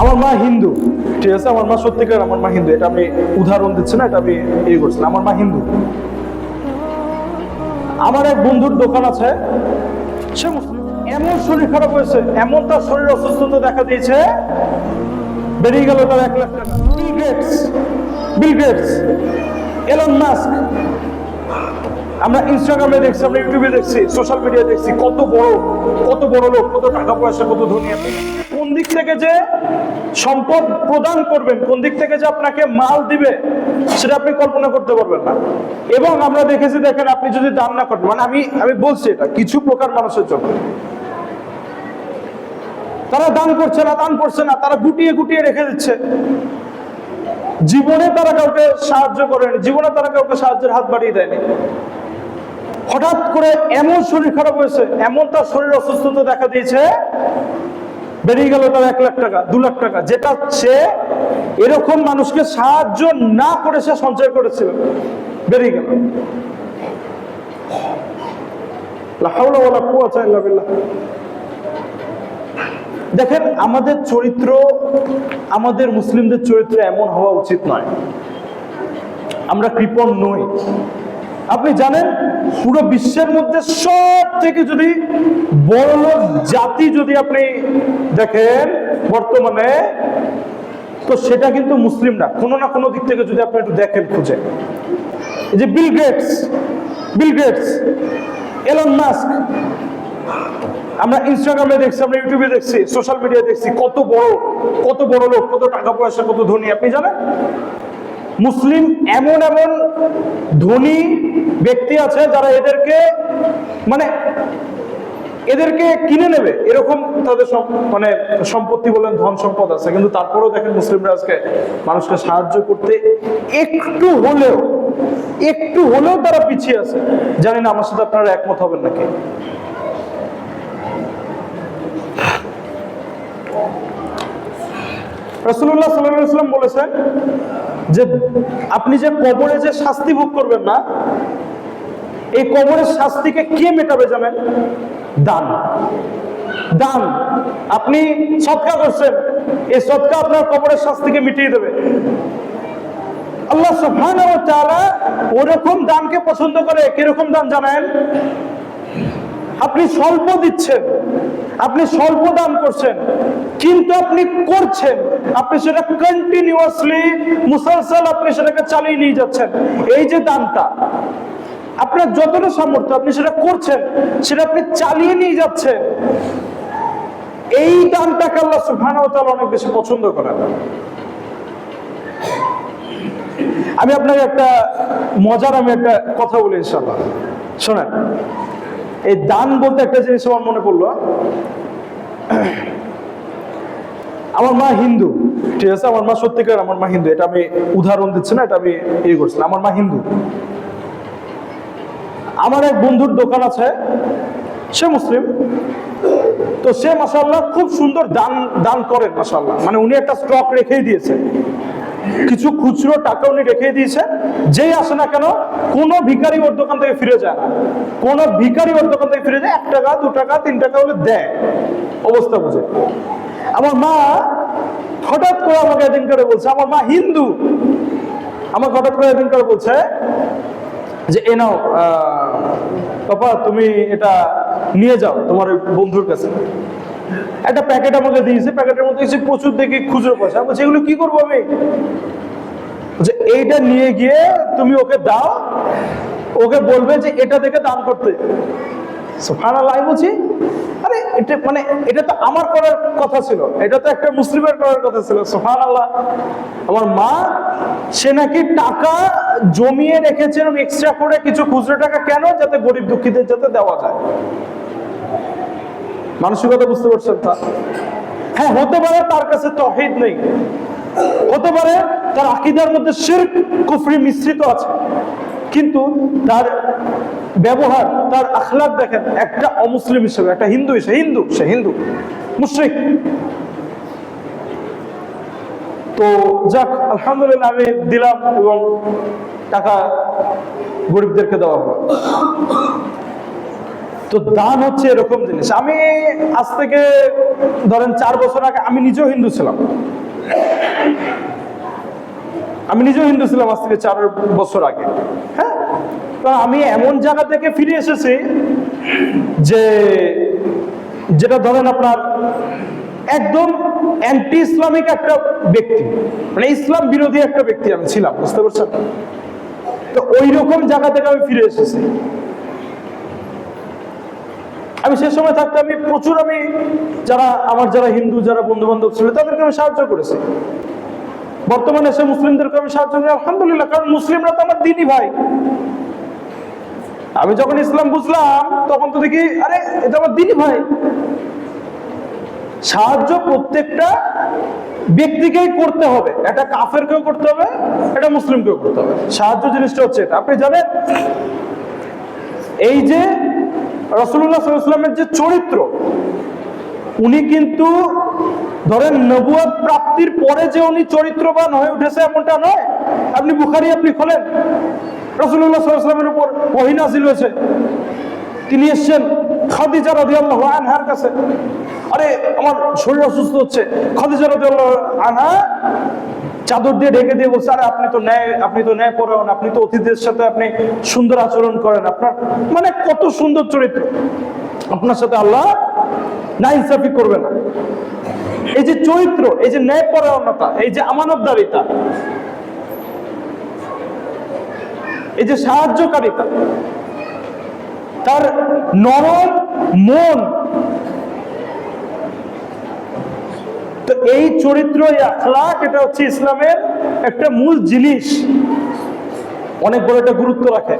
আমার মা হিন্দু। ঠিক আছে? আমার মা সত্যিকার আমার মা হিন্দু। এটা আমি উদাহরণ দিচ্ছি না, এটা আমি ইয়ে করছি আমার মা হিন্দু। আমার এক বন্ধুর দোকান আছে। এমন শরীর খারাপ হয়েছে, এমন তার শরীর অসুস্থতা দেখা দিয়েছে, বেরিয়ে গেল তার এক লাখ টাকা। Bill Gates Bill Gates Elon Musk আমরা ইনস্টাগ্রামে দেখছি, আমরা ইউটিউবে দেখছি সোশ্যাল মিডিয়ায় দেখছি কত বড় কত বড় লোক, কত টাকা পয়সা, কত ধনী আপনি কোন দিক থেকে যে সম্পদ প্রদান করবেন, কোন দিক থেকে যে আপনাকে মাল দিবে, সেটা আপনি কল্পনা করতে পারবেন না। এবং আমরা দেখেছি, দেখেন, আপনি যদি দান না করেন মানে আমি আমি বলছি এটা, কিছু প্রকার মানুষের জন্য। তারা দান করছে না, দান করছে না, তারা গুটিয়ে গুটিয়ে রেখে দিচ্ছে। জীবনে তারা কাউকে সাহায্য করেনি, জীবনে তারা কাউকে সাহায্যের হাত বাড়িয়ে দেয়নি। হঠাৎ করে এমন শরীর খারাপ হয়েছে, এমন তার শরীর অসুস্থতা দেখা দিয়েছে, বেরিয়ে গেল তার এক লাখ টাকা, দু লাখ টাকা, যেটা সে এরকম মানুষকে সাহায্য না করে সে সঞ্চয় করেছিল, বেরিয়ে গেল। দেখেন, আমাদের চরিত্র, আমাদের মুসলিমদের চরিত্র এমন হওয়া উচিত নয়। আমরা কৃপণ নই। আপনি জানেন, পুরো বিশ্বের মধ্যে সব থেকে যদি বড় লোক জাতি যদি আপনি দেখেন বর্তমানে, তো সেটা কিন্তু মুসলিম না। কোনো না কোনো দিক থেকে যদি আপনি একটু দেখেন খুঁজে। যে Bill Gates Bill Gates Elon Musk আমরা ইনস্টাগ্রামে দেখছি, আমরা ইউটিউবে দেখছি সোশ্যাল মিডিয়ায় দেখছি, কত বড় কত বড় লোক, কত টাকা পয়সা, কত ধনী। আপনি জানেন? মুসলিম এমন এমন ধনী ব্যক্তি আছে যারা এদেরকে মানে এদেরকে কিনে নেবে, এরকম তাদের মানে সম্পত্তি বলেন, ধন সম্পদ আছে। কিন্তু তারপরেও দেখেন মুসলিমরা আজকে মানুষকে সাহায্য করতে একটু হলেও একটু হলেও তারা পিছিয়ে আছে। জানি না, আমার সাথে আপনারা একমত হবেন নাকি? রসুল্লাহ সাল্লাম বলেছেন যে, আপনি যে কবরে যে শাস্তি ভোগ করবেন না এই কবরের শাস্তিকে কে মেটাবে জানেন? দান। দান। আপনি সৎকা করছেন, এই সৎকা আপনার কবরের শাস্তিকে মিটিয়ে দেবে। আল্লাহ তাআলা ওরকম দানকে পছন্দ করে। কীরকম দান জানেন? আপনি স্বল্প দিচ্ছেন, আপনি স্বল্প দান করছেন, কিন্তু আপনি করছেন, আপনি সেটা কন্টিনিউয়াসলি মুসলসল আপনি সেটাকে চালিয়ে নিয়ে যাচ্ছেন। এই যে দানটা আপনার যতটা সামর্থ্য আপনি সেটা করছেন, সেটা আপনি চালিয়ে নিয়ে যাচ্ছেন। এই দানটাকে আল্লাহ ওয়া অনেক বেশি পছন্দ করেন। আমি আপনাকে একটা মজার আমি একটা কথা বলি ইনশাল্লাহ শোনেন, এই দান বলতে একটা জিনিস আমার মনে পড়ল। আমার মা হিন্দু, ঠিক আছে? আমার মা সত্যিকার আমার মা হিন্দু। এটা আমি উদাহরণ দিচ্ছি না, এটা আমি ইয়ে করছি আমার মা হিন্দু। আমার এক বন্ধুর দোকান আছে, সে মুসলিম। তো সে মাসাল্লাহ খুব সুন্দর দান দান করেন মাসাল্লাহ মানে উনি একটা স্টক রেখেই দিয়েছে। কিছু খুচরো টাকা উনি রেখে দিয়েছে। যেই আসে না কেন, কোনো ভিখারি ওর দোকান থেকে ফিরে যায় না। কোনো ভিখারি ওর দোকান থেকে ফিরে যায়, এক টাকা, দু টাকা, তিন টাকা হলে দেয়। অবস্থা বুঝে। আমার মা হঠাৎ করে আমাকে এদিন করে বলছে, আমার মা হিন্দু। আমাকে হঠাৎ করে এদিন করে বলছে যে, এ নাও পাপা, তুমি এটা নিয়ে যাও তোমার ওই বন্ধুর কাছে। একটা প্যাকেট আমাকে দিয়েছে, প্যাকেটের মধ্যে কিছু প্রচুর দেখি খুচরো পয়সা। বলছি, এগুলো কি করব আমি? যে এইটা নিয়ে গিয়ে তুমি ওকে দাও, ওকে বলবে যে এটা দেখে দান করতে। সুবহানাল্লাহ লাই বলছি এটা মানে এটা তো আমার করার কথা ছিল। এটা তো একটা মুসলিমের করার কথা ছিল সুফান আল্লাহ আমার মা, সে নাকি টাকা জমিয়ে রেখেছে এক্সট্রা করে কিছু খুচরো টাকা কেন যাতে গরিব দুঃখীদের যাতে দেওয়া যায়? মানসিকতা বুঝতে পারছেন তা হ্যাঁ হতে পারে তার কাছে তহিদ নেই। হতে পারে তার আকিদার মধ্যে শিরক, কুফরি মিশ্রিত আছে। কিন্তু তার ব্যবহার, তার আখলাক দেখেন, একটা অমুসলিম হিসেবে, একটা হিন্দু হিসেবে, হিন্দু, সে হিন্দু, মুশরিক। তো যাক, আলহামদুলিল্লাহ আমি দিলাম এবং টাকা গরিবদেরকে দেওয়া হলো। তো দান হচ্ছে এরকম জিনিস। আমি আজ থেকে ধরেন চার বছর আগে আমি নিজেও হিন্দু ছিলাম। আমি নিজেও হিন্দু ছিলাম আজ থেকে চার বছর আগে। হ্যাঁ? তো আমি এমন জায়গা থেকে ফিরে এসেছি যে যেটা ধরেন আপনার একদম অ্যান্টি ইসলামিক একটা ব্যক্তি মানে ইসলাম বিরোধী একটা ব্যক্তি আমি ছিলাম, বুঝতে পারছেন? তো ওই রকম জায়গা থেকে আমি ফিরে এসেছি। আমি সে সময় থাকতে আমি প্রচুর আমি যারা, আমার যারা হিন্দু, যারা বন্ধু বান্ধব ছিল, তাদেরকে আমি সাহায্য করেছি। বর্তমানে সে মুসলিমদেরকে আমি সাহায্য করি, আলহামদুলিল্লাহ, কারণ মুসলিমরা তো আমার দিনই ভাই। আমি যখন ইসলাম বুঝলাম, তখন তো দেখি, আরে, এটা আমার দিনই ভাই। সাহায্য প্রত্যেকটা ব্যক্তিকেই করতে হবে। এটা কাফেরকেও করতে হবে, এটা মুসলিমকেও করতে হবে। সাহায্য জিনিসটা হচ্ছে এটা। আপনি জানেন, এই যে রসুল্লাহ সাল্লামের যে চরিত্র, উনি কিন্তু ধরেন নবুয়াদ প্রাপ্তির পরে যে উনি চরিত্রবান হয়ে উঠেছে এমনটা নয়। আপনি বুখারি, আপনি খোলেন। রসুল্লাহ সাল্লামের উপর ওহিনাজিল হয়েছে। তিনি এসছেন খাদিজা রাদিয়াল্লাহু আনহার কাছে। আরে, আমার শরীর অসুস্থ হচ্ছে। খাদিজা রাদিয়াল্লাহু আনহা চাদর দিয়ে ঢেকে দিয়ে বলছে, আরে, আপনি তো ন্যায়, আপনি তো ন্যায় পরায়ণ আপনি তো অতিথিদের সাথে আপনি সুন্দর আচরণ করেন। আপনার মানে কত সুন্দর চরিত্র। আপনার সাথে আল্লাহ না ইনসাফি করবে না। এই যে চরিত্র, এই যে ন্যায় পরায়ণতা, এই যে আমানতদারিতা, এই যে সাহায্যকারিতা, তার নরম মন, তো এই চরিত্র আখলাক, এটা হচ্ছে ইসলামের একটা মূল জিনিস। অনেক বড় একটা গুরুত্ব রাখে।